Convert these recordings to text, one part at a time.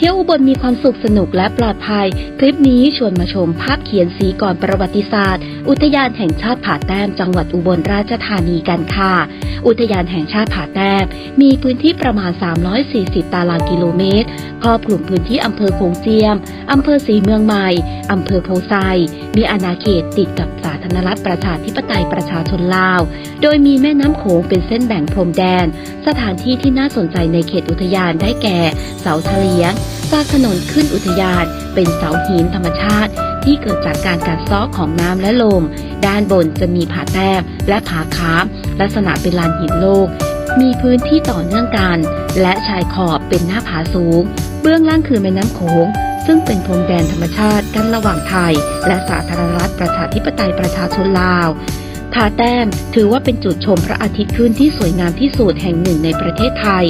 เที่ยวอุบลมีความสุขสนุกและปลอดภัย คลิปนี้ชวนมาชมภาพเขียนสีก่อนประวัติศาสตร์ อุทยานแห่งชาติผาแต้มจังหวัดอุบลราชธานีกันค่ะ อุทยานแห่งชาติผาแต้มมีพื้นที่ประมาณ 340 ตารางกิโลเมตรครอบคลุมพื้นที่อำเภอโขงเจียม อำเภอสีเมืองใหม่ อำเภอโพไซ มีอาณาเขตติดกับสา ณรัฐประชาธิปไตยประชาชนลาว โดยมีแม่น้ำโขงเป็นเส้นแบ่งพรมแดน สถานที่ที่น่าสนใจในเขตอุทยานได้แก่ เสาทะเลียงจากถนนขึ้นอุทยาน เป็นเสาหินธรรมชาติ ที่เกิดจากการกัดเซาะของน้ำและลม ด้านบนจะมีผาแต้มและผาคามลักษณะเป็นลานหินโลก มีพื้นที่ต่อเนื่องกัน และชายขอบเป็นหน้าผาสูง เบื้องล่างคือแม่น้ำโขง ซึ่งเป็นพรมแดนธรรมชาติกั้นระหว่างไทย และสาธารณรัฐประชาธิปไตยประชาชนลาวผาแต้มถือว่าเป็นจุดชมพระอาทิตย์ขึ้นที่สวยงามที่สุดแห่งหนึ่งในประเทศไทย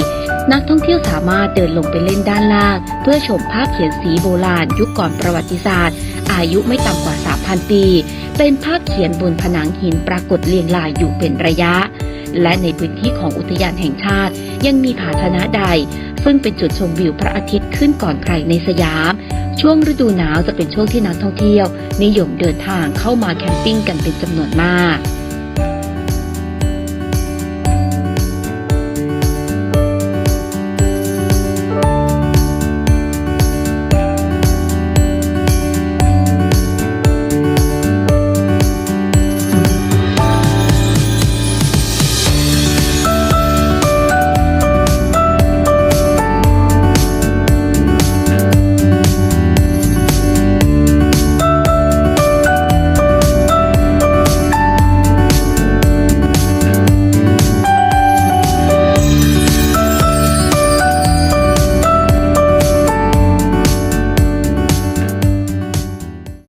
นักท่องเที่ยวสามารถเดินลงไปเล่นด้านล่าง เพื่อชมภาพเขียนสีโบราณยุคก่อนประวัติศาสตร์ อายุไม่ต่ำกว่า 3,000 ปี เป็นภาพเขียนบนผนังหินปรากฏเรียงรายอยู่เป็นระยะ และในพื้นที่ของอุทยานแห่งชาติ ยังมีผาชนะใด ซึ่งเป็นจุดชมวิวพระอาทิตย์ขึ้นก่อนใครในสยาม ช่วงฤดูหนาวจะเป็นช่วงที่นักท่องเที่ยว นิยมเดินทางเข้ามาแคมปิ้งกันเป็นจำนวนมาก